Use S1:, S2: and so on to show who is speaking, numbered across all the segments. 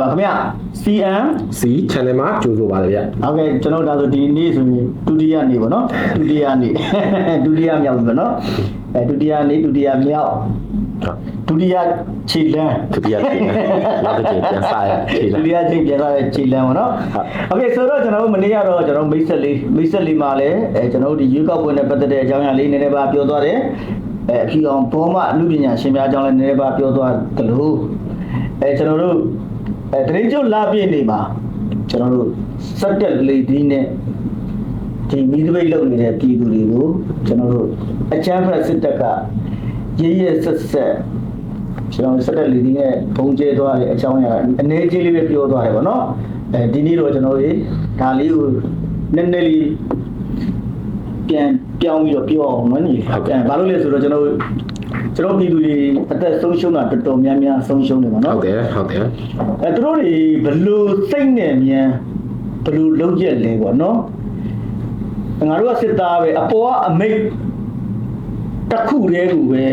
S1: ပါခင်ဗျ CM
S2: C channel မှာကြိုဆိုပါတယ်ဗျ
S1: ဟုတ်ကဲ့ကျွန်တော်ဒါဆိုဒီနေ့ဆိုရင်ဒုတိယနေ့ပေါ့နော်ဒုတိယနေ့ဒုတိယမြောက်ပေါ့နော်အဲဒုတိယနေ့ဒုတိယမြောက်ဒုတိယခြေလမ်း
S2: ဒုတိယခြေလမ်းနောက်တစ်ချိန်ပြန်စားရခြေလမ်းဒု
S1: တိယချိန်ပြန်စားရခြေလမ်းပေါ့နော်ဟုတ်ကဲ့ဆိုတော့ကျွန်တော်တို့မနေ့ကတော့ကျွန်တော်မိတ်ဆက်လေးမိတ်ဆက်လေးမှာလည်းအဲကျွန်တော်တို့ဒီရွေးကောက်ပွဲနဲ့ပတ်သက်တဲ့အကြောင်းအရာလေးနည်းနည်းပါပြောသွားတယ်အဲအဖြူအောင်ဘောမအမှုပညာရှင်များအကြောင်းလည်းနည်းနည်းပါပြောသွားတယ်လို့အဲကျွန်တော်တို့ အဲတရင်ကျုပ်လာပြည့်နေမှာကျွန်တော်တို့စက်တက်လေးဒီနဲ့ဒီမိသပိတ်လုပ်နေတဲ့ပြည်သူတွေကိုကျွန်တော်တို့အချမ်းဖက်စစ်တပ်ကရရဆက်ဆက်ကျွန်တော်စက်တက်လေးဒီနဲ့ဘုံကျဲသွားတဲ့အကြောင်းအရာအနေကြီးလေးပဲပြောသွားတယ်ပေါ့နော်အဲဒီနေ့တော့ကျွန်တော်တို့ဒါလေးကိုနည်းနည်းလေးပြန်ပြောင်းပြီးတော့ပြောအောင်နော်ညီအဲဘာလို့လဲဆိုတော့ကျွန်တော်တို့ ကျွန်တော်ပြည်သူတွေအသက်ဆုံးရှုံးတာတော်တော်များများဆုံးရှုံးနေပါ
S2: ဟု
S1: နော်
S2: တ်တယ်ဟုတ်တယ်
S1: အဲသူတို့တွေဘလို့စိတ်နဲ့မြန်ဘလို့လုံးရက်လဲပေါ့နော်ငါတို့ကစစ်သားပဲအပေါ်ကအမိတ်တစ်ခုတည်းကူပဲ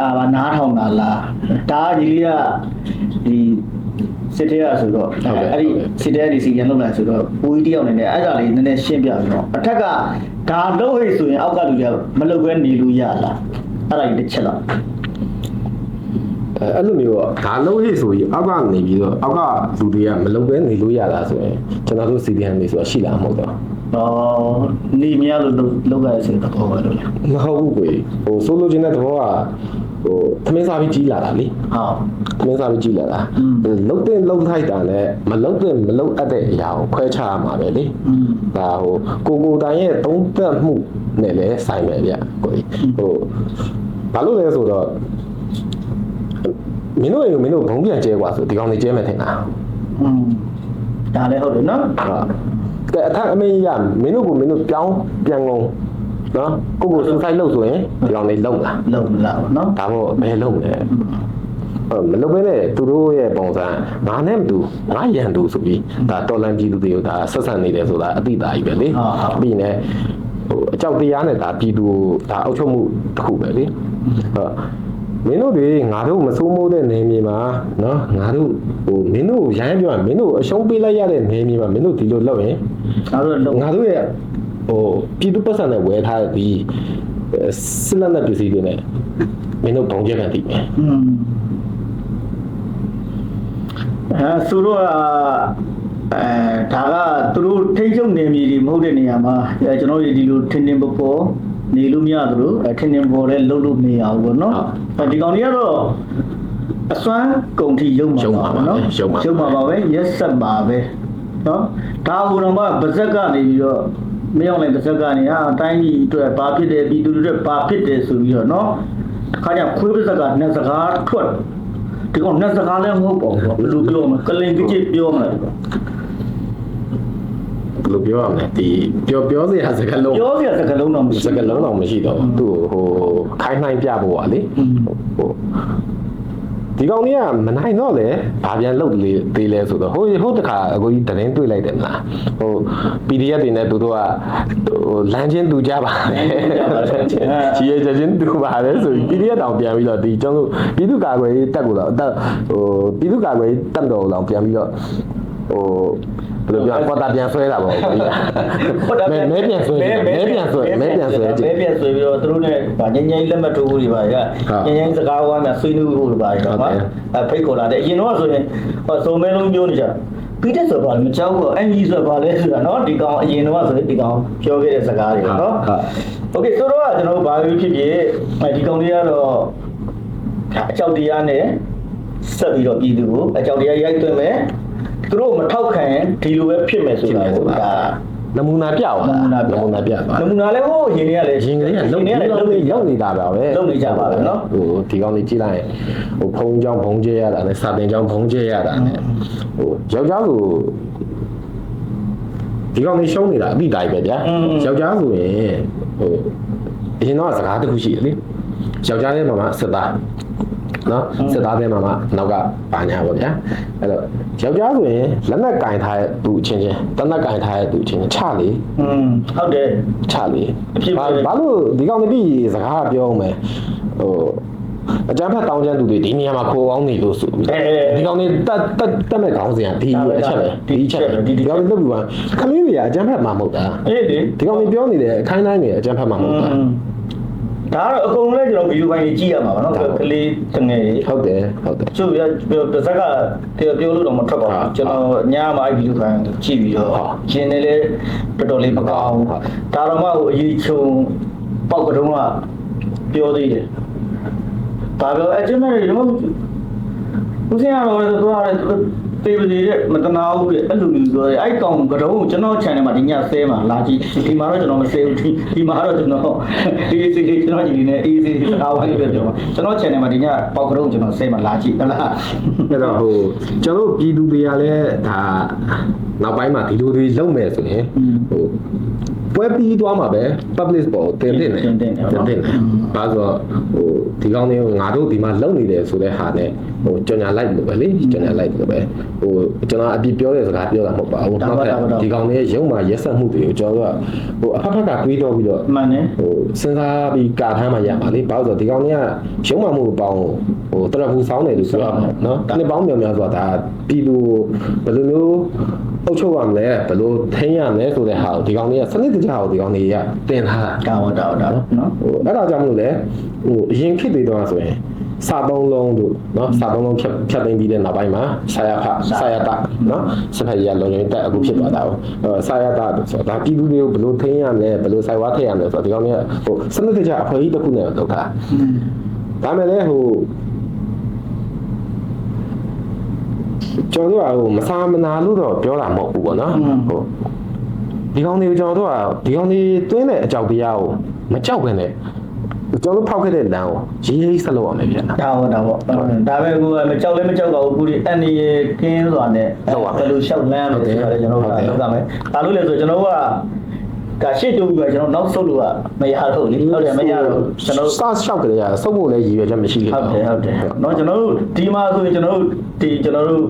S1: အာဗနားထောင်တာလားဒါကဒီလေးကဒီစစ်တဲရဆိုတော့အဲ့ဒီစစ်တဲဒီစီရန်လုံးလာဆိုတော့ဘူးကြီးတယောက်နေနဲ့အဲ့ဒါလေးနည်းနည်းရှင်းပြပြီးတော့အထက်ကဒါလုံးဟိဆိုရင်အောက်ကလူတွေကမလုပ်ဘဲနေလို့ရလား အဲ့ဒါကြီးတစ်ချက်လော
S2: က်အဲ့လိုမျိုးတော့ဒါလုံးဟိဆိုရင်အောက်ကနေပြီးတော့အောက်ကလူတွေကမလုံးပဲနေလို့ရလားဆိုရင်ကျွန်တော်တို့ CPM တွေဆိုတာရှိလားမဟုတ်တော့
S1: အော်နေမရလို့လောက်ရစေတဲ့ဘောပဲလို့
S2: မဟုတ်ဘူးကွေဟိုဆိုလိုချင်တဲ့သဘောကဟိုသမင်းစားပြီးကြီးလာတာလေ
S1: ဟုတ်
S2: သမင်းစားပြီးကြီးလာတာလှုပ်တဲ့လှုပ်ထိုက်တာနဲ့မလှုပ်တဲ့မလှုပ်အပ်တဲ့အရာကိုခွဲခြားရမှာပဲလေဒါဟိုကိုကိုတိုင်ရဲ့သုံးသပ်မှု နဲ့လည်းဆိုင်မယ်ဗျကိုကြီးဟိုဘာလို့လဲဆိုတော့မင်းတို့ရေမင်းတို့ဘုံပြန်ကျဲกว่าဆိုဒီကောင်နေကျဲမယ်ထင်တာ
S1: อืมဒါလည်းဟုတ်တယ်နော်
S2: ဟုတ်ကဲအထက်အမေရမင်းတို့ကိုမင်းတို့ပြောင်းပြန်ကုန်နော်ကိုကိုစူဆိုင်လုပ်ဆိုရင်ဒီကောင်နေလုံးလား
S1: လုံလာပါနော်
S2: ဒါပေါ့ဘယ်လုံးလဲဟုတ်မလုပ်ဘဲနဲ့သူတို့ရဲ့ပုံစံငါနဲ့မတူငါရန်တူဆိုပြီးဒါတော်လန်ပြည်သူတွေကိုဒါဆက်ဆံနေတယ်ဆိုတာအတိအသားကြီးပဲလေ
S1: ဟုတ်ဟုတ်
S2: ပြီးရင်လည်း ဟိုအကြောက်တရားနဲ့ဒါပြည်သူကိုဒါအုပ်ချုပ်မှုတစ်ခုပဲလေဟုတ်မင်းတို့တွေငါတို့မစိုးမိုးတဲ့နေမြေမှာနော်ငါတို့ဟိုမင်းတို့ရိုင်းပြောရင်မင်းတို့အရှုံးပေးလိုက်ရတဲ့နေမြေမှာမင်းတို့ဒီလိုလုပ်ရင်
S1: ဒါတော့လုံ
S2: ငါတို့ရဲ့ဟိုပြည်သူပတ်စံနဲ့ဝယ်ထားတဲ့ဒီအဲစစ်လက်နက်ပစ္စည်းတွေနဲ့မင်းတို့ဘုံကျက်ကန်တည်မယ်
S1: อืมအဲသူတို့က အဲဒါကသူတို့ထိတ်ချုပ်နေမြေတွေမဟုတ်တဲ့နေရာမှာအဲကျွန်တော်တို့ဒီလိုထင်းထင်းပေါ်ပေါ်နေလို့မရသလိုအဲထင်းထင်းပေါ်လည်းလုံးလို့မရဘူးပေါ့နော်အဲဒီကောင်တွေကတော့အစွမ်းကုန်ထိရုံမှာပါပဲနော်ရုံမှာပါပဲရက်ဆက်ပါပဲနော်ဒါဟိုတော့မှဗဇက်ကနေပြီးတော့မရောက်လိုက်ဗဇက်ကနေဟာတိုင်းကြီးအတွက်ဘာဖြစ်တယ်ပြည်သူတွေအတွက်ဘာဖြစ်တယ်ဆိုပြီးတော့နော်ခါကျခွေးဗဇက်ကနဲ့စကားထွက် ဒီကောင်နဲ့စကားလည်းမဟုတ်ပါဘူးဘယ်လိုပြောမလဲကလင်ကြီးပြောမလဲ
S2: ဘယ်လိုပြောရမလဲဒီပြောပြောစရာစကားလုံး
S1: ပြောပြစကားလုံးတော့မရှိ
S2: စကားလုံးတော့မရှိတော့ဘူးသူ့ဟိုခိုင်းနှိုင်းပြဖို့ပါလေဟို ဒီကောင်ကြီးကမနိုင်တော့လေဘာပြန်လုပ်လေသေးလဲဆိုတော့ဟိုဟိုတခါအကိုကြီးတရင်တွေ့လိုက်တယ်မလားဟို PDF တွေနဲ့သူတို့ကဟိုလမ်းချင်းတူကြပါလေချီရဲချက်ချင်းတူပါလေဆိုပြီး PDF တောင်ပြန်ပြီးတော့ဒီကျွန်တော်တို့ပြည်သူ့ကာကွယ်ရေးတက်ကိုတော့အတက်ဟိုပြည်သူ့ကာကွယ်ရေးတက်တော်တော့ပြန်ပြီးတော့ဟို ဘယ်လိုပြောပေါ်တာပြန်ဆွဲတာပေါ့မဲမဲပြန်ဆွဲမဲပြန်ဆွဲမဲပြန်ဆွဲကြည့်
S1: မဲပြန်ဆွဲပြီးတော့သူတို့နဲ့ဗာငញ្ញင်လက်မှတ်ထိုးဖို့တွေပါရငញ្ញင်စကားဝမ်းနဲ့ဆွေးနွေးဖို့တွေပါရတော့အဖိတ်ခေါ်လာတယ်အရင်တော့ဆိုရင်ဟောစုံမဲလုံးပြောနေကြပြီးတဲ့ဆိုပါမကြောက်ဘူးအန်ကြီးဆိုပါလဲဆိုတာနော်ဒီကောင်အရင်တော့ဆိုရင်ဒီကောင်ပြောခဲ့တဲ့စကားတွေနော်โอเคဆိုတော့ကျွန်တော်ဘာလို့ဖြစ်ဖြစ်ဒီကောင်တွေကတော့အကြောက်တရားနဲ့ဆက်ပြီးတော့ပြည်သူကိုအကြောက်တရားရိုက်သွင်းမယ် သူတို့မထောက်ခံရင်ဒီလိုပဲဖြစ်မယ်ဆိုတာကိုဒါ
S2: နမူနာပြပါ
S1: နမူနာပြ
S2: နမူနာပြပါ
S1: နမူနာလည်းဟိုရင်တွေကလည်း
S2: ရင်ကလေးကလုံနေ
S1: နေလည်း
S2: လုံ
S1: လုံ
S2: နေ
S1: နေ
S2: ရောက်နေတာပါပဲ
S1: လုံနေကြပါပဲเนาะ
S2: ဟိုဒီကောင်လေးကြည့်လိုက်ရင်ဟိုဖုံးကြောင်းဖုံးကျဲရတာနဲ့စာတင်ကြောင်းဖုံးကျဲရတာနဲ့ဟိုယောက်ျားကိုဒီကောင်လေးရှုံးနေတာအပြီးတိုင်းပဲဗျာယောက်ျားဆိုရင်ဟိုအရင်တော့စကားတစ်ခုရှိတယ်လေယောက်ျားရဲ့မှာမှာစစ်သား နော်စစ်သားတဲ့မှာမှာနောက်ကပါညာပေါ့ဗျာအဲ့တော့ယောက်ျားဆိုရင်လက်နက်ကင်ထားတဲ့သူအချင်းချင်းတနက်ကင်ထားတဲ့သူအချင်းချင်းချလေ
S1: อืมဟုတ်တယ်
S2: ချလေ
S1: အဖြစ်ပဲ
S2: ဘာဘာလို့ဒီကောင်တတိစကားပြောအောင်မယ်ဟိုအကြမ်းဖက်တောင်းကျမ်းသူတွေဒီနေရာမှာခိုးအောင်နေလို့ဆိုပြီး
S1: အဲအဲ
S2: ဒီကောင်တွေတက်တက်တက်မဲ့ခေါင်းစဉ်ကဒီအချက်ပဲ
S1: ဒီ
S2: ဒီအချက်ပဲ
S1: ဒီ
S2: ဒီ
S1: ဒီ
S2: ကောင်တွေလုပ်ပြီးပါခမင်းတွေကအကြမ်းဖက်မှာမဟုတ်တာ
S1: အေးလေ
S2: ဒီကောင်တွေပြောနေတယ်အခိုင်းတိုင်းတွေအကြမ်းဖက်မှာမဟုတ်တာ
S1: ဒါကတော့အကုန်လုံးလည်းကျွန်တော်ဗီဒီယိုပိုင်းကြီးကြည့်ရမှာပါနော်ကလေးတငယ်ကြီး
S2: ဟုတ်တယ်ဟုတ်တယ်
S1: ကျုပ်ရပါဇက်ကပြောလို့တော့မထွက်ပါဘူးကျွန်တော်ညမှာအဲ့ဗီဒီယိုပိုင်းကြည့်ပြီးတော့ရှင်နေလေတော်တော်လေးမကောင်းဘူးဒါတော့မှဟိုအရေးချုံပေါက်ကတော့ကပြောသေးတယ်ဒါပြောအကျဉ်းမဲ့တွေတော့ဦးစင်းရတော့သူက တေးပစီတဲ့မတနာဘူးတဲ့အဲ့လိုမျိုးပြောတယ်အဲ့ကောင်ကတော့ကျွန်တော် channel မှာဒီညဆဲမှာလာကြည့်ဒီမှာတော့ကျွန်တော်မဆဲဘူးဒီဒီမှာတော့ကျွန်တော်ဒီစီလေးကျွန်တော်ညီနေအေးစီစကားဝိုင်းပြောကျွန်တော် channel မှာဒီညပေါက်ကတော့ကျွန်တော်ဆဲမှာလာကြည့်ဟုတ်လား
S2: အဲ့တော့ဟိုကျွန်တော်တို့ပြည်သူတွေကလည်းဒါနောက်ပိုင်းမှာဒီလိုတွေလုပ်မယ်ဆိုရင်
S1: อืม
S2: ဟို ပွဲပြီးသွားမှာပဲ public ပေါ်တင်တင်တယ်
S1: တင်တင်တယ်ဟုတ်
S2: တင်တင်တယ်ဘာလို့ဆိုတော့ဟိုဒီကောင်းတွေကိုငါတို့ဒီမှာလုပ်နေတယ်ဆိုတဲ့ဟာနဲ့ဟိုကြော်ညာလိုက်လို့ပဲလေကြော်ညာလိုက်လို့ပဲဟိုကျွန်တော်အပြစ်ပြောတဲ့စကားပြောတာမဟုတ်ပါဘူး
S1: ဒါပါဒါပါဒါပါ
S2: ဒီကောင်းတွေရဲ့ရုံမှာရက်ဆက်မှုတွေကိုကျွန်တော်တို့ကဟိုအဖက်ဖက်ကတွေးတော့ပြီးတော့
S1: မှန်တယ်
S2: ဟိုစဉ်းစားပြီးကာထမ်းမှရပါလေဘာလို့ဆိုတော့ဒီကောင်တွေကရုံးမှမှုပေါင်းဟိုတရဖူဆောင်းတယ်လို့ပြောရမှာနော်နှစ်ပေါင်းမြောင်များဆိုတာဒါပြည်သူဘယ်လိုမျိုး အုပ်ချုပ်ရမလဲဘယ်လိုထိန်းရမလဲဆိုတဲ့ဟာကိုဒီကောင်လေးကစနစ်တကျကိုဒီကောင်လေးကတင်ထားတာ
S1: တော်တော်တော်နော်
S2: ဟိုအဲ့ဒါကြောင့်မလို့လေဟိုအရင်ခေတ်တွေတော့ဆိုရင်စာသုံးလုံးတို့နော်စာသုံးလုံးဖြတ်ဖြတ်သိမ်းပြီးတဲ့နောက်ပိုင်းမှာဆာယဖဆာယတနော်စဖက်ရလုံရင်တက်အခုဖြစ်သွားတာ哦ဆာယတဆိုတော့ဒါပြည်သူတွေကိုဘယ်လိုထိန်းရမလဲဘယ်လိုဆိုင်ဝါထည့်ရမလဲဆိုတော့ဒီကောင်လေးကဟိုစနစ်တကျအဖွဲ့ကြီးတစ်ခုနဲ့တော့လုပ်တာဒါမဲ့လည်းဟို ကျွန်တော်တို့ကဟိုမဆာမနာလို့တော့ပြောတာမဟုတ်ဘူးပေါ့နော်ဟိုဒီကောင်တွေကိုကျွန်တော်တို့ကဒီကောင်တွေတွင်းတဲ့အကြောက်တရားကိုမကြောက်ဘဲနဲ့ကျွန်တော်တို့ဖောက်ခဲ့တဲ့လမ်းကိုရေးရေးဆက်လုပ်အောင်လည်းပြန်တာ
S1: ဒါဝဒါဝဒါပဲကိုမကြောက်လည်းမကြောက်တော့ဘူးကိုဒီအန်ဒီကင်းစွာနဲ့ဘယ်လိုလျှောက်လန်းလို့ဆိုတာလည်းကျွန်တော်တို့ကလုပ်ရမယ်ဒါလို့လေဆိုကျွန်တော်က ဒါရှေ့တိုးပြီးတော့ကျွန်တော်နောက်ဆုတ်လို့ကမရတော့လေဟုတ်တယ်မရတော့ကျွန်တော်
S2: စရှောက်ကြရစုပ်ဖို့လည်းရည်ရွယ်ချက်မရှိလေ
S1: ဟုတ်တယ်ဟုတ်တယ်เนาะကျွန်တော်တို့ဒီမှာဆိုရင်ကျွန်တော်တို့ဒီကျွန်တော်တို့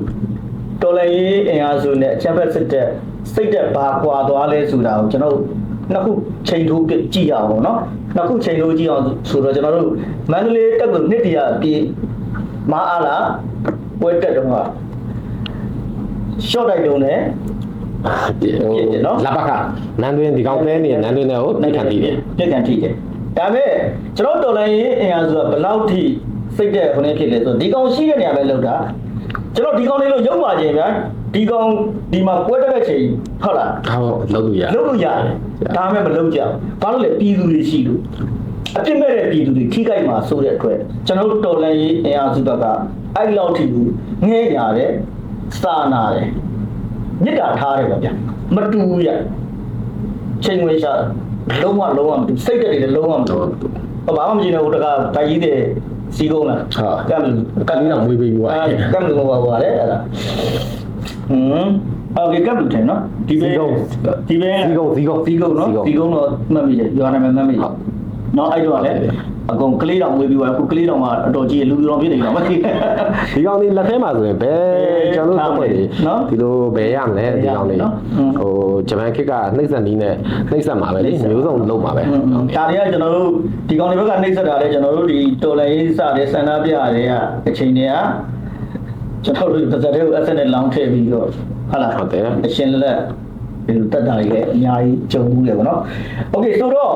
S1: တော်လည်းရေးအင်အားစုနဲ့အချက်ဖက်စစ်တဲ့စိတ်သက်ဘာကွာသွားလဲဆိုတာကိုကျွန်တော်တို့နှစ်ခုချိန်ထိုးကြည့်ရအောင်เนาะနှစ်ခုချိန်ထိုးကြည့်အောင်ဆိုတော့ကျွန်တော်တို့မန္တလေးတက်ကူနှစ်တရာပြေးမအားလားပွဲတက်တော့ကရှော့တိုက်တုံးနဲ့
S2: လဘကနန်းတွင်းဒီကောင်တဲနေနန်းတွင်းနဲ့ကိုနှိတ်ခံပြီးတယ်
S1: ပြက်ကန်ထိတယ်ဒါပေမဲ့ကျွန်တော်တော်လည်းရေးအင်အားစုကဘယ်လောက်ထိစိတ်သက်ခုနေဖြစ်လဲဆိုတော့ဒီကောင်ရှိတဲ့နေရာပဲလောက်တာကျွန်တော်ဒီကောင်လေးလို့ရုပ်ပါခြင်းဗျာဒီကောင်ဒီမှာပွဲတက်တဲ့ချိန်ဟုတ်လား
S2: ဒါတော့လုပ်လို့ရ
S1: လုပ်လို့ရတယ်ဒါပေမဲ့မလုပ်ကြဘူးဘာလို့လဲပြည်သူတွေရှိလို့အပြစ်မဲ့တဲ့ပြည်သူတွေထိခိုက်မှာဆိုတဲ့အတွက်ကျွန်တော်တို့တော်လည်းရေးအင်အားစုဘက်ကအဲ့လောက်ထိကိုငဲရတယ်စာနာတယ် မြစ်တာထားတယ်ဗျာမတူရချိန်ဝင်ရှာလုံးဝလုံးဝမတူစိတ်တက်တယ်လုံးဝမတူဟောဘာမှမကြည့်တော့ဟိုတကတိုင်ကြီးတဲ့စီကုန်းလားဟာကမ်း
S2: ကမ်းနေတာမွေးပေးဘူး
S1: ဟာကမ်းလို့ဟောပါလေအဲ့ဒါဟွန်းဟုတ်ကဲ့ကပ်လို့တယ်နော်ဒီဘဲဒီဘဲ
S2: ဒီကုန်းဒီကုန်း
S1: ဒီကုန်းနော်ဒီကုန်းတော့မှတ်မိတယ်ပြောရမယ်မှတ်မိတယ်နော်အဲ့တော့လည်း အကုန်ကလေးတော်ဝေးပြီးွားခုကလေးတော်ကအတော်ကြီးလူတော်ဖြစ်နေတော့မသိ
S2: ဒီကောင်ဒီလက်ထဲမှာဆိုရင်ဘယ်ကျွန်တော်တို့အဖွဲ့တွေဒီလိုဘယ်ရမလဲဒီကောင်တွေဟိုဂျပန်ခေတ်ကနှိမ့်ဆက်နီးနဲ့နှိမ့်ဆက်မှာပဲလေမျိုးစုံလုံးမှာပဲ
S1: ဒါတွေကကျွန်တော်တို့ဒီကောင်တွေဘက်ကနှိမ့်ဆက်တာလေကျွန်တော်တို့ဒီတော်လိုင်းစတဲ့ဆန္ဒပြတွေကအချိန်တွေကကျွန်တော်တို့ပါဇက်တွေကိုအဆက်နဲ့လောင်းထည့်ပြီးတော့ဟုတ်လား
S2: ဟုတ်တယ်
S1: အရှင်လက်ဒီလိုတက်တာတွေလည်းအများကြီးကြုံမှုတယ်ဗောနော် โอเคဆိုတော့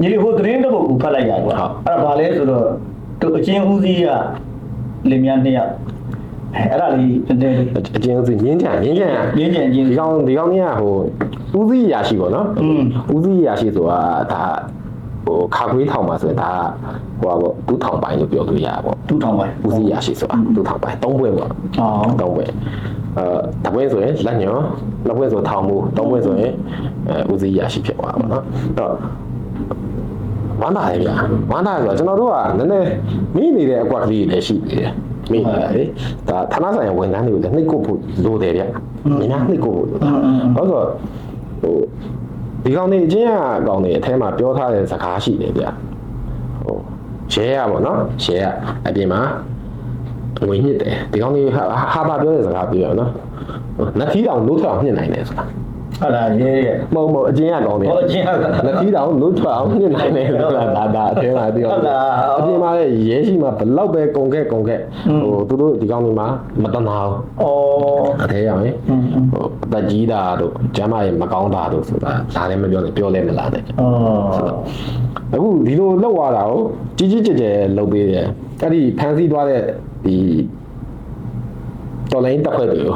S1: ညီလေးဟိုသတင်းတစ်ပုဒ်ကိုဖတ်လိုက်ရတယ်ပေါ့အဲ့ဒါဘာလဲဆိုတော့သူအချင်းဦးစီးကလင်မြန်းနှစ်ယောက်အဲအဲ့ဒါလေးနည်းနည်းလေး
S2: အကျဉ်းစုငင်းချင်ငင်းချင်
S1: ရင်းကြံချင်း
S2: ဒီကောင်ဒီကောင်ကြီးကဟိုဦးစီးရာရှိပေါ့နော်
S1: อืม
S2: ဦးစီးရာရှိဆိုတာဒါဟိုခါခွေးထောင်ပါဆိုရင်ဒါဟိုပါပေါ့ဒူးထောင်ပိုင်းလို့ပြောလို့ရပါပေါ့
S1: တူထောင်ပိုင်း
S2: ဦးစီးရာရှိဆိုတာဒူးထောင်ပိုင်းသုံးဘွဲ့ပေါ့
S1: အော်
S2: သုံးဘွဲ့ အဲတပွင့်ဆိုရင်လက်ညောနှစ်ဘွဲ့ဆိုထောင်မှုသုံးဘွဲ့ဆိုရင်အဲဦးစီးရာရှိဖြစ်သွားပါတော့အဲ့တော့ဝမ်းသာတယ်ဗျာဝမ်းသာတယ်ဆိုတော့ကျွန်တော်တို့ကနည်းနည်းမိနေတဲ့အကွက်ကလေးတွေလည်းရှိသေးတယ်မိနေတယ်လေဒါဌာနဆိုင်ရာဝန်ထမ်းတွေကိုလည်းနှိပ်ကုတ်ဖို့လိုတယ်ဗျမင်းများနှိပ်ကုတ်ဖို့လိုတာဟုတ်ဆိုဟိုဒီကောင်နေအချင်းအကောင်နေအထဲမှာပြောထားတဲ့စကားရှိတယ်ဗျဟိုရဲရပါတော့ရဲရအပြင်မှာ ဝင်ညစ်တယ်ဒီကောင်းလေးဟာဟာပါပြောတဲ့စကားပြောရနော်နတ်သီးတောင်လို့ထောင်ညစ်နိုင်တယ်ဆိုတာ
S1: ဟုတ်လားရေးရ
S2: မဟုတ်မဟုတ်အချင်းရကောင်းတယ်
S1: ဟုတ်အချင်းရ
S2: နတ်သီးတောင်လို့ထောင်ညစ်နိုင်တယ်ဆိုတာဒါဒါအချင်းလာပြော
S1: ဟုတ်လား
S2: အချင်းမလည်းရဲရှိမှဘလောက်ပဲကုန်ခဲ့ကုန်ခဲ့ဟိုသူတို့ဒီကောင်းလေးမှာမတနာဘူး
S1: ဩ
S2: အသေးရ
S1: အောင်
S2: ဟိုတကြီးတာတို့ကျမ်းမာရေမကောင်းတာတို့ဆိုတာဒါလည်းမပြောနဲ့ပြောလဲမလားနဲ့
S1: ဩ
S2: အခုဒီလိုလောက်ရတာကိုကြီးကြီးကျယ်ကျယ်လုပ်ပေးတယ်အဲ့ဒီဖန်စီသွားတဲ့ ဒီတော်လိုင်းတက်ဖွဲ့တွေကို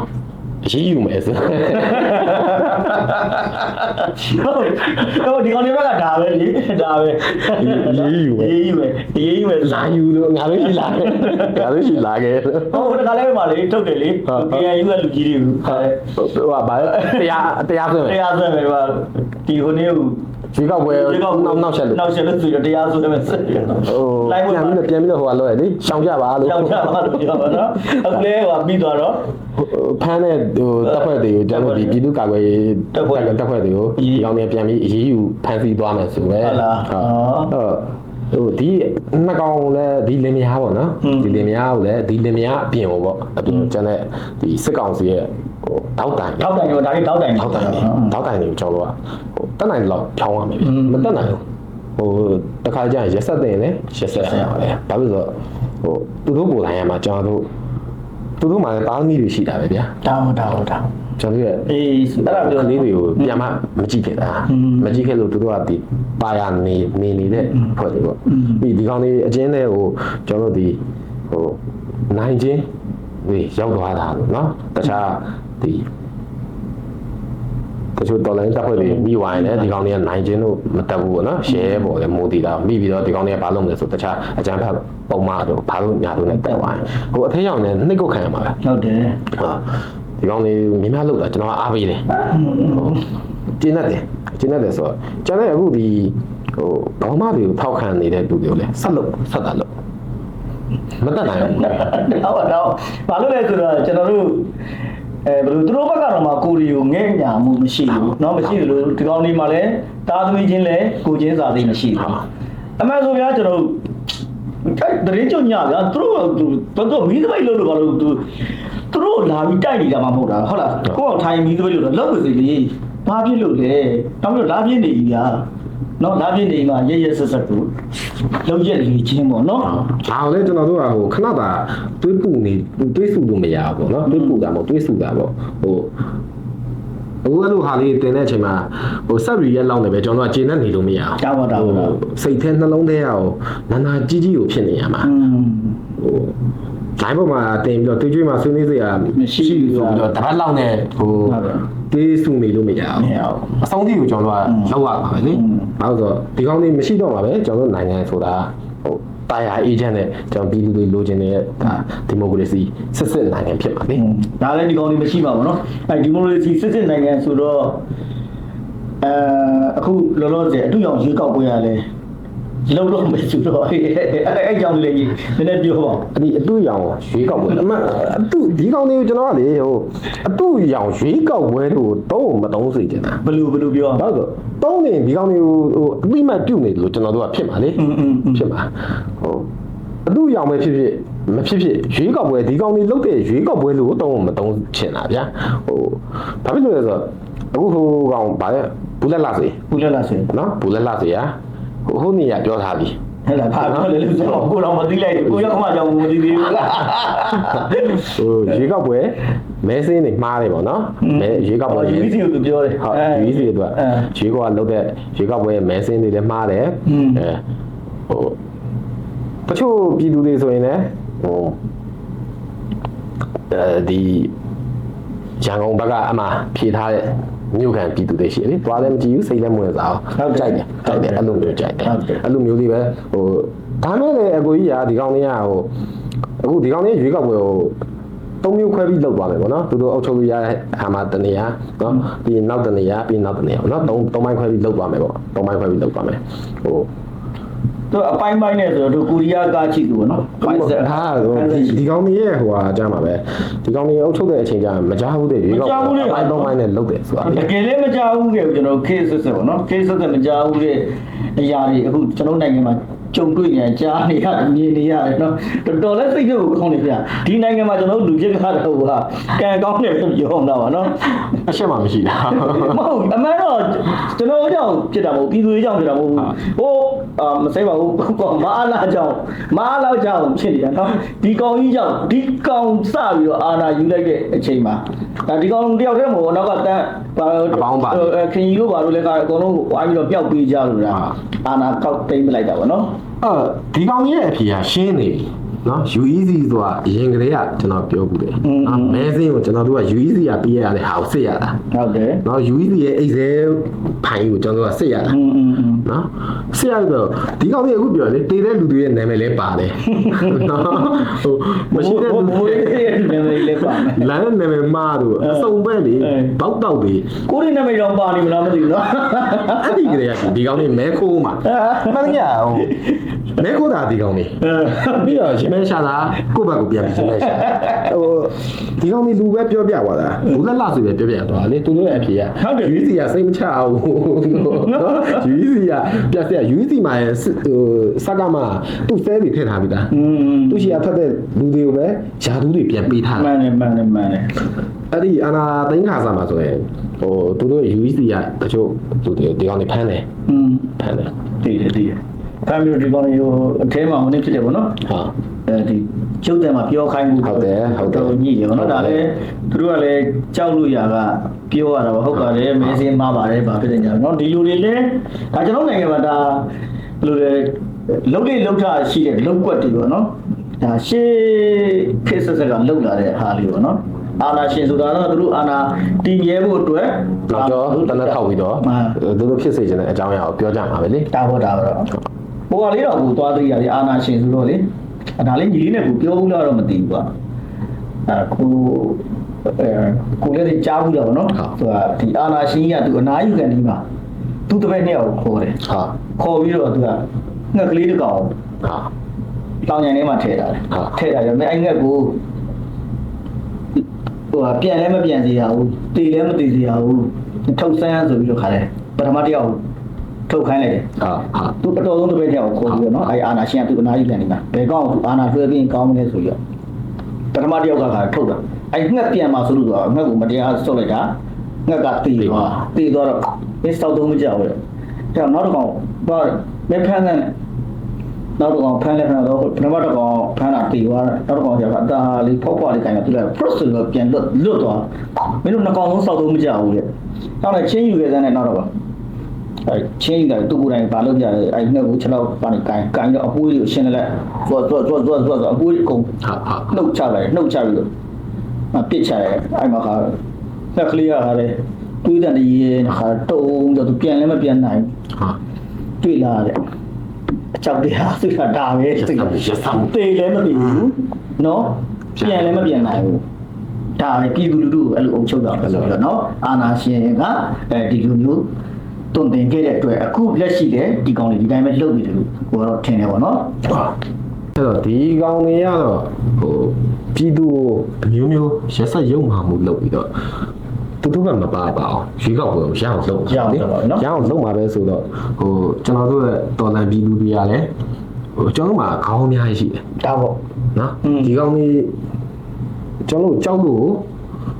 S2: အရေးယူမယ်ဆို
S1: ဟိုဒီကောင်တွေဘက်ကဒါပဲလေဒါပဲရေးယူပဲရေးယူပဲ
S2: လာယူလို့ငါတို့ရှိလာခဲ့ငါတို့ရှိလာခဲ့
S1: ဟိုတခါလဲမှလေထုတ်တယ်လေ KNU ကလူကြီးတွေဟာ
S2: ဟိုဟာဗာတရားတရားဆို
S1: တ
S2: ရင်
S1: ရာဆွဲမယ်ပါ ဒီဟိုနေ့ကို
S2: ရွေးကောက်ပွဲနောက်နောက်ဆက်လို့
S1: နောက်ဆက်လို့ဆိုရတရားဆွဲမယ်ဆက်ရ
S2: ဟို
S1: လိုက်ဝင်
S2: ပြန်
S1: ပါ
S2: ပြီးတော့ပြန်ပြီးတော့ဟိုကလောရလေရှောင်ကြပါလို့
S1: ကြောက်ကြပါလို့ပြောပါတော့အခုလဲဟိုပြီးသွားတော့
S2: ဖမ်းတဲ့ဟိုတပ်ဖွဲ့တွေကိုကျွန်တော်ဒီပြည်သူ့ကာကွယ်ရေး
S1: တပ်ဖွဲ့
S2: တပ်ဖွဲ့တွေကိုဒီကောင်တွေပြန်ပြီးအရေးယူဖမ်းဆီးသွားမယ်ဆိုပဲ
S1: ဟုတ်လား
S2: ဟုတ်ဟိုဒီနှစ်ကောင်လည်းဒီလင်မယားပေါ့နော်
S1: ဟွန်း
S2: ဒီလင်မယားကိုလည်းဒီလင်မယားအပြင်ကိုပေါ့အပြင်ကျန်တဲ့ဒီစစ်ကောင်စီရဲ့ ဟိုတောက်တိုင်
S1: ထောက်တိုင်ရောဒါလေးထောက်တိုင်
S2: ထောက်တိုင်တွေထောက်တိုင်တွေကိုကျွန်တော်တို့ကဟိုတက်နိုင်တဲ့လောက်ဖြောင်းရမယ်ဗျမတက်နိုင်ဘူးဟိုတခါကျရင်ရက်ဆက်တင်လေရက်ဆက်ရပါတယ်ဘာလို့လဲဆိုတော့ဟိုသူတို့ကိုယ်တိုင်ရမှာကျွန်တော်တို့သူတို့မှလည်းတားသမီးတွေရှိတာပဲဗျာ
S1: တောင်းတောင်းတောင်း
S2: ကျွန်တော်တို့ရဲ့
S1: အေးအဲ့ဒါ
S2: က
S1: ပြော
S2: လေးတွေကိုပြန်မှမကြည့်ခဲ့တာ
S1: อืม
S2: မကြည့်ခဲ့လို့သူတို့ကဒီပါရနေနေနေတဲ့ဖွဲ့တွေပေါ့
S1: อืม
S2: ပြီးဒီကောင်လေးအချင်းတွေကိုကျွန်တော်တို့ဒီဟိုနိုင်ချင်းဒီရောက်သွားတာလို့เนาะတခြား ဒီတချို့တော်လိုင်းတပ်ဖွဲ့တွေမိဝိုင်းတယ်ဒီကောင်တွေကနိုင်ချင်းတို့မတက်ဘူးပေါ့နော်ရှဲပေါ်လေမိုးတီတာမိပြီးတော့ဒီကောင်တွေကဘာလုပ်မလဲဆိုတခြားအကြမ်းဖက်ပုံမှန်တို့ဘာလို့ညာတို့နဲ့တက်သွားတယ်ဟိုအထက်ရောက်နေနှိတ်ကုတ်ခံရမှာပဲ
S1: ဟုတ်တယ်
S2: ဟာဒီကောင်လေးမြင်များလို့တာကျွန်တော်ကအားပေးတယ်ကျင်းတတ်တယ်ကျင်းတတ်တယ်ဆိုတော့ကျန်တဲ့အခုဒီဟိုဘောင်းမတွေကိုထောက်ခံနေတဲ့လူတွေကိုလည်းဆက်လို့ဆက်တာလို့မတတ်နိုင်ဘူး
S1: ဟုတ်တော့ဘာလို့လဲဆိုတော့ကျွန်တော်တို့ အဲဘယ်လိုသူတို့ဘက်ကတော့မှကိုရီကိုငဲ့ညာမှုမရှိဘူးเนาะမရှိဘူးလို့ဒီကောင်းလေးမှလည်းတာသမီချင်းလည်းကိုချင်းစာသိမရှိဘူးအမှန်ဆိုဗျာကျွန်တော်တို့တိုက်တရင်ကြညဗျာသူတို့သူတို့မီးသပိတ်လို့လို့ဘာလို့သူသူတို့လာပြီးတိုက်နေတာမှမဟုတ်တာဟုတ်လားကိုယ့်အောင်ထိုင်မီးသပိတ်လို့တော့လောက်ပါစေလေဘာဖြစ်လို့လဲတောင်းပြီးလာပြင်းနေပြီဗျာ နော်လာပြင်းနေမှရရဆက်ဆက်ကိုလောက်ရက်လေချင်းပေါ့နော်
S2: ဒါကိုလည်းကျွန်တော်တို့ကဟိုခဏတာတွေးပူနေတွေးစုလို့မရဘူးပေါ့နော်တွေးပူတာမဟုတ်တွေးစုတာပေါ့ဟိုအခုအဲ့လိုဟာလေးတင်တဲ့အချိန်မှာဟိုဆက်ရီရက်လောက်နေပဲကျွန်တော်တို့ကကျေနပ်နေလို့မရဘူး
S1: ကြောက်ပါတော့ပါ
S2: စိတ်ထဲနှလုံးထဲရောနာနာကြီးကြီးကိုဖြစ်နေရမှာ
S1: อืม
S2: ဟိုတိုင်းပေါ်မှာတင်ပြီးတော့တွေးကြွေးမှာဆွေးနွေးစရာ
S1: မရှိဘူး
S2: ဆိုပြီးတော့တပတ်လောက်နဲ့ဟို
S1: ဟု တ်တယ်
S2: တွေးစုနေလို့မရ
S1: မ
S2: ဘူး
S1: ရဘူး
S2: အဆုံးထိကိုကျွန်တော်တို့ကလောက်ရပါပဲလေ
S1: อืม
S2: ဘာလို့ဆိုတော့ဒီကောင်းလေးမရှိတော့မှာပဲကျွန်တော်တို့နိုင်ငံဆိုတာဟိုတာယာအေဂျင့်နဲ့ကျွန်တော်ပြည်သူတွေလိုချင်တဲ့ဒါဒီမိုကရေစီစစ်စစ်နိုင်ငံဖြစ်ပါလေ
S1: ဒါလည်းဒီကောင်လေးမရှိပါဘူးเนาะအဲဒီမိုကရေစီစစ်စစ်နိုင်ငံဆိုတော့အဲအခုလောလောဆယ်အတူရောင်ရွေးကောက်ပွဲရလဲ လုံးတော့မကျူတော့အဲ့အဲ့ကြောင့်လေကြီးနည်းနည်းပြောပါ
S2: ဒီအတူရောင်ရွေးကောက်ပွဲအမှန်အတူဒီကောင်လေးကိုကျွန်တော်ကလေဟိုအတူရောင်ရွေးကောက်ပွဲတို့တော့မတုံးစေချင်တာ
S1: ဘလူဘလူပြော
S2: ဟုတ်ဆိုတုံးနေဒီကောင်လေးကိုဟိုအတိမတ်ပြုတ်နေလို့ကျွန်တော်တို့ကဖြစ်မှာလေဖြစ်မှာဟိုအတူရောင်ပဲဖြစ်ဖြစ်မဖြစ်ဖြစ်ရွေးကောက်ပွဲဒီကောင်လေးလုတ်တဲ့ရွေးကောက်ပွဲလို့တော့မတုံးချင်တာဗျာဟိုဘာဖြစ်လို့လဲဆိုတော့အခုဟိုကောင်ဗာလဲဘူးလက်လာစေ
S1: ဘူးလက်လာစေ
S2: နော်ဘူးလက်လာစေอ่ะ ဟိုဟိုနေရပြောထားပြီ
S1: ဟဲ့လားဘာပြောလဲလို့ဆိုတော့ကိုတော့မသိလိုက်ဘူးကိုရောက်မှကြောင်မသိသေးဘူးလား
S2: ဟိုရွေးကောက်ပွဲမဲစင်းတွေမှားတယ်ပေါ့နော်မဲရွေးကောက်ပွဲ
S1: ယူစီကိုသူပြောတယ်
S2: ဟုတ်ရွေးစီအတွက်ရွေးကောက်ကလုတ်တဲ့ရွေးကောက်ပွဲမဲစင်းတွေလည်းမှားတယ်
S1: อืม
S2: အဲဟိုတချို့ပြည်သူတွေဆိုရင်လည်းဟိုအဲဒီရန်ကုန်ဘက်ကအမှဖြေထားတဲ့ မြို့ခံပြည်သူတွေရှိတယ်လေသွားလည်းမကြည့်ဘူးစိတ်လည်းမဝင်စားဘူးကြိုက်တယ်ကြိုက်တယ်အဲ့လိုမျိုးကြိုက်တယ်အဲ့လိုမျိုးလေးပဲဟိုဒါမဲ့လည်းအကိုကြီးကဒီကောင်လေးကဟိုအခုဒီကောင်လေးရွေးကောက်ပွဲဟိုသုံးမျိုးခွဲပြီးလောက်သွားမယ်ပေါ့နော်သူတို့အုပ်ချုပ်လို့ရတဲ့ဟာမှာတနေရာနော်ပြီးနောက်တနေရာပြီးနောက်တနေရာပေါ့နော်သုံးသုံးပိုင်းခွဲပြီးလောက်သွားမယ်ပေါ့သုံးပိုင်းခွဲပြီးလောက်သွားမယ်ဟို
S1: သူအပိုင်းပိုင်းနဲ့ဆိုတော့သူကိုရီးယားကားချီသူပေါ့နော်ပိုင်းဆက်
S2: ဟာဒီကောင်ကြီးရဲ့ဟိုဟာကြားမှာပဲဒီကောင်ကြီးအုပ်ချုပ်တဲ့အချိန်ကျမကြားဘူးတဲ့ဒီကောင်ပိုင်းသုံးပိုင်းနဲ့လုတ်တယ်ဆိုတာ
S1: တကယ်လည်းမကြောက်ဘူးခဲ့ဘူးကျွန်တော် case ဆက်ဆက်ပေါ့နော် case ဆက်ဆက်မကြောက်ဘူးတဲ့အရာတွေအခုကျွန်တော်နိုင်ငံမှာ ကြုံတွေ့နေကြားနေရတယ်မြင်နေရတယ်နော်တော်တော်လေးစိတ်ကိုကောင်းနေဗျာဒီနိုင်ငံမှာကျွန်တော်တို့လူပြစ်ကားတော့ဟာကံကောင်းတယ်လို့ပြောအောင်တော့ပါနော်
S2: အရှက်မှမရှိတာ
S1: မဟုတ်အမှန်တော့ကျွန်တော်ကြောင့်ဖြစ်တာမဟုတ်ပြည်သူတွေကြောင့်ဖြစ်တာမဟုတ်ဘူးဟိုအာမစိမ့်ပါဘူးကောမအားလာကြောင့်မအားလာကြောင့်ဖြစ်နေတာနော်ဒီကောင်ကြီးကြောင့်ဒီကောင်စပြီးတော့အာနာယူလိုက်တဲ့အချိန်မှာဒါဒီကောင်တယောက်တည်းမဟုတ်ဘူးနောက်ကတန်းခင်ကြီးတို့ဘာလို့လဲကအကုန်လုံးဝိုင်းပြီးတော့ပျောက်ပေးကြလို့လားအာနာကောက်သိမ့်မလိုက်တာဗောနော်
S2: အဲဒီကောင်ကြီးရဲ့အဖြေကရှင်းနေပြီ နော် UEC ဆိုတာအရင်ကလေးကကျွန်တော်ပြောဘူးတယ်နော်မဲစင်းကိုကျွန်တော်တို့က UEC ကပြရတဲ့ဟာကိုစစ်ရတာ
S1: ဟုတ်တယ်
S2: နော် UEC ရဲ့အိတ်ဆဲဖိုင်ကိုကျွန်တော်တို့ကစစ်ရတာနော်စစ်ရတော့ဒီကောင်ကြီးအခုပြောလေတေတဲ့လူတွေရဲ့နာမည်လည်းပါတယ်နော်ဟိုမရှိတဲ့လူတွေ
S1: ရဲ့နာမည်လည်းပါ
S2: လမ်းနာမည်မှားတို့အစုံပဲလေဘောက်တောက်တွေ
S1: ကိုရီနာမည်တော့ပါနေမလားမသိဘူးနော်
S2: အဲ့ဒီကလေးကဒီကောင်ကြီးမဲခိုးမှာမှန်ကြဟိုမဲခိုးတာဒီကောင်ကြီးပြီးတော့မဲရှာတာကိုယ့်ဘက်ကိုပြန်ပြီးမဲရှာဟိုဒီကောင်ကြီးလူပဲပြောပြသွားတာလူလက်လာစီပဲပြောပြသွားလေသူတို့ရဲ့အဖြေက
S1: ဟုတ်တယ်
S2: ယူစီကစိတ်မချအောင်နော်ယူစီကပြက်စက်ယူစီမှာရဲ့ဟိုစကမှာသူ့ဆဲတွေထည့်ထားပြီ
S1: လား
S2: သူရှိရထွက်တဲ့လူတွေကိုပဲယာသူတွေပြန်ပေးထား
S1: မှန်တယ်မှန်တယ်မှန်တယ်
S2: အဲ့ဒီအနာသိန်းခါစားမှာဆိုရင်ဟိုသူတို့ UEC ကတချို့သူတွေဒီကောင်တွေဖမ်းတယ်
S1: อืม
S2: ဖမ်းတယ်
S1: တည်တယ်တည်တယ်ဖမ်းပြီးဒီကောင်တွေဟိုအထဲမှာဝင်ဖြစ်တယ်ဗောနော်
S2: ဟုတ်
S1: အဲဒီကျုပ်တယ်မှာပြောခိုင်းမှု
S2: ဟုတ်တယ်ဟုတ်တယ်
S1: ညှိတယ်ဗောနော်ဒါလည်းသူတို့ကလည်းကြောက်လို့ရကပြောရတာဗောဟုတ်ပါတယ်မဲစင်းမပါတယ်ဗာဖြစ်တယ်ညာနော်ဒီလူတွေလည်းဒါကျွန်တော်နိုင်ငံမှာဒါဘယ်လိုလဲလုံးလေးလုံးထားရှိတဲ့လုံးကွက်တွေဗောနော်ဒါရှေးခေတ်ဆက်ဆက်ကလုံလာတဲ့ဟာလေးဗောနော်အာနာရှင်ဆိုတာတော့သူတို့အာနာတည်မြဲဖို့အတွက်
S2: တော့ကြောတနက်ထောက်ပြီးတော့
S1: မှန်
S2: သူတို့ဖြစ်စေချင်တဲ့အကြောင်းအရာကိုပြောကြမှာပဲလေ
S1: တာဘောတာဘောဘိုးကလေးတော့ကိုသွားသိရတယ်အာနာရှင်ဆိုတော့လေအဲ ဒါလေးညီလေးနဲ့ကိုပြောဘူးလားတော့မသိဘူးကွာအဲကိုအဲကိုလည်းကြားဘူးတော့ဗောနော်သူကဒီအာနာရှင်ကြီးကသူအနာယူကန်ဒီမှာသူတပည့်နှစ်ယောက်ကိုခေါ်တယ်
S2: ဟာ
S1: ခေါ်ပြီးတော့သူကငှက်ကလေးတစ်ကောင်
S2: ဟာ
S1: တောင်ညံထဲမှာထည့်တာတယ်
S2: ဟာ
S1: ထည့်တာရမယ်အဲ့ငှက်ကိုဟိုကပြန်လည်းမပြန်စေရဘူးတည်လည်းမတည်စေရဘူးထုတ်ဆန်းဆိုပြီးတော့ခါတယ်ပထမတစ်ယောက် ထုတ်ခိုင်းလိုက်တယ်
S2: ဟာဟာ
S1: သူအတော်ဆုံးတစ်ပည့်တယောက်ကိုခေါ်ပြီးတော့နော်အဲအာနာရှင်ကသူအနာကြီးပြန်နေတာဘယ်ကောင်းသူအာနာဆွဲပြီးကောင်းမလဲဆိုပြီးတော့ပထမတစ်ယောက်ကခါထုတ်တာအဲငှက်ပြန်มาဆိုလို့တော့ငှက်ကိုမတရားဆုတ်လိုက်တာငှက်ကတီးသွားတီးသွားတော့မစ္စတောက်တော့မကြောက်ဘူးအဲတော့နောက်တစ်ကောင်ဘာမဲဖန်းတဲ့နောက်တစ်ကောင်ဖမ်းလဲဖမ်းတော့ပထမတစ်ကောင်ဖမ်းတာတီးသွားတယ်နောက်တစ်ကောင်ကျတော့အတားလေးဖောက်ဖွားလေးခိုင်းတော့သူလည်း first ဆိုတော့ပြန်လွတ်လွတ်သွားမင်းတို့နှစ်ကောင်လုံးစောက်တော့မကြောက်ဘူးလေနောက်လည်းချင်းယူခဲ့တဲ့နောက်တော့ အဲချင်းတယ်သူကိုယ်တိုင်ပါလို့ကြတယ်အဲငှက်ကိုခြေတော့ပါနေကန်ကန်တော့အပွေးကိုရှင်းလိုက်သွားသွားသွားသွားသွားသွားအပွေးကုန်
S2: ဟာဟာ
S1: နှုတ်ချလိုက်နှုတ်ချပြီးတော့အပစ်ချတယ်အဲမှာခါငှက်ကလေးရခါတယ်တွေးတဲ့နေရခါတုံးတော့သူပြန်လည်းမပြန်နိုင်
S2: ဟာ
S1: တွေ့လာတယ်အချောက်တရားသူကဒါပဲသိတယ်တေးလည်းမပြီးဘူးနော်ပြန်လည်းမပြန်နိုင်ဘူးဒါပဲပြည်သူလူထုကိုအဲ့လိုအုပ်ချုပ်တာပဲဆိုတော့နော်အာနာရှင်ကအဲဒီလိုမျိုး တွန်တင်ခဲ့တဲ့အတွက်အခုလက်ရှိတဲ့ဒီကောင်တွေဒီတိုင်းပဲလုပ်နေတယ်လို့ကိုကတော့ထင်တယ်ပေါ့နော်
S2: အဲ့တော့ဒီကောင်တွေကတော့ဟိုပြည်သူကိုအမျိုးမျိုးရက်ဆက်ရုံမှမှုလုပ်ပြီးတော့သူတို့ကမပါပါအောင်ရွေးကောက်ပွဲကိုရအောင်လုပ်ရအောင်လုပ်မှာပဲဆိုတော့ဟိုကျွန်တော်တို့ရဲ့တော်လန်ပြည်သူတွေကလည်းဟိုကျွန်တော်တို့မှာခေါင်းအများကြီးရှိတယ်
S1: ဒါပေါ့
S2: နော်
S1: อืม
S2: ဒီကောင်တွေကျွန်တော်တို့ကြောက်လို့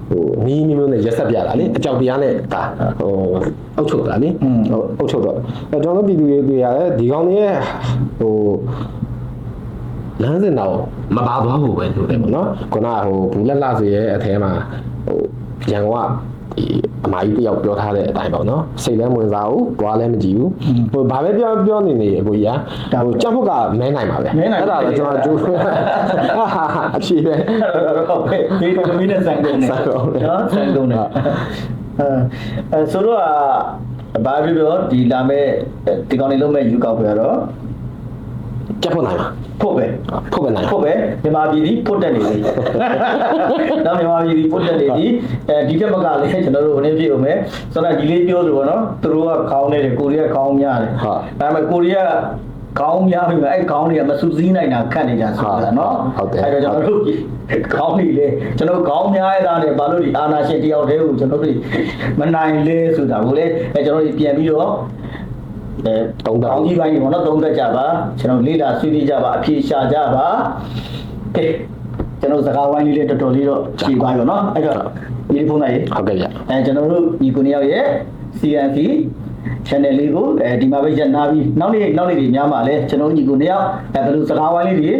S2: ဟိုမီးမျိုးမျိုးနဲ့ရက်ဆက်ပြတာလေအကြောက်တရားနဲ့ဒါဟိုအုပ်ချုပ်တာလေ
S1: อืม
S2: ဟိုအုပ်ချုပ်တော့အဲကျွန်တော်တို့ပြည်သူတွေတွေရတယ်ဒီကောင်တွေရဲ့ဟိုလမ်းစဉ်တော့မပါသွားဘူးပဲလို့တယ်ပေါ့နော်ခုနကဟိုဘူးလက်လာစီရဲ့အထဲမှာဟိုရန်ကုန်က ဒီအမကြီးတယောက်ပြောထားတဲ့အတိုင်းပေါ့နော်စိတ်လည်းမဝင်စားဘူးဘွားလည်းမကြည့်ဘူးဟိုဘာပဲပြောပြောနေနေအကိုကြီးကဟိုကြောက်ဖို့ကမဲနိုင်ပါပဲ
S1: မဲနိုင်ပါ
S2: အဲ့ဒါလည်းကျွန်တော်ကြိုးအဖြေပဲ
S1: ဟုတ်ကဲ့ဒီမီးနဲ့ဆိုင်ကုန်နေ
S2: ဆိုင်ကုန်နေ
S1: နော်ဆိုင်ကုန်နေအဲအဲဆိုတော့ဘာဖြစ်လို့ဒီလာမဲ့ဒီကောင်လေးလုံးမဲ့ယူကောက်ပြတော့
S2: ကြက်ဖို့နိုင်ပါ
S1: ဖို့ပဲ
S2: ဖို့ပဲနိုင်
S1: ဖို့ပဲမြန်မာပြည်ဒီပုတ်တက်နေပြီနော်မြန်မာပြည်ဒီပုတ်တက်နေပြီအဲဒီကမကလည်းကျွန်တော်တို့ဟိုနေ့ပြည့်ဦးမယ်ဆိုတော့ဒီလေးပြောလို့ပေါ့နော်သူတို့ကခေါင်းနေတယ်ကိုရီးယားခေါင်းများတယ်ဒါပေမဲ့ကိုရီးယားခေါင်းများပြီအဲ့ခေါင်းတွေကမစူးစီးနိုင်တာခတ်နေကြဆိုတာနော်အဲ့တော့ကျွန်တော်တို့ခေါင်းနေလေကျွန်တော်ခေါင်းများရတာနဲ့ဘာလို့ဒီအာနာရှင်တယောက်တည်းကိုကျွန်တော်တို့မနိုင်လဲဆိုတာကိုလေအဲကျွန်တော်တို့ပြန်ပြီးတော့ အဲ
S2: သုံးသပ်
S1: ကောင်းကြီးပိုင်းတွေပေါ့နော်သုံးသက်ကြပါကျွန်တော်လေ့လာဆွေးနွေးကြပါအဖြေရှာကြပါကဲကျွန်တော်စကားဝိုင်းလေးလေးတော်တော်လေးတော့ဖြေပါရောနော်အဲ့တော့ဒီဖုန်းသားရေ
S2: ဟုတ်ကဲ့ဗျ
S1: အဲကျွန်တော်တို့ညီကိုနှစ်ယောက်ရဲ့ CNC channel လေးကိုအဲဒီမှာပဲရပ်နာပြီးနောက်နေ့နောက်နေ့တွေများမှာလဲကျွန်တော်ညီကိုနှစ်ယောက်အဲဘယ်လိုစကားဝိုင်းလေးတွေ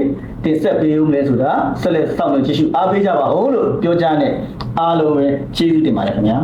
S1: တင်ဆက်ပေးဦးမလဲဆိုတာဆက်လက်စောင့်မျှော်ကြည့်ရှုအားပေးကြပါဦးလို့ပြောကြားနေအားလုံးပဲကျေးဇူးတင်ပါတယ်ခင်ဗျာ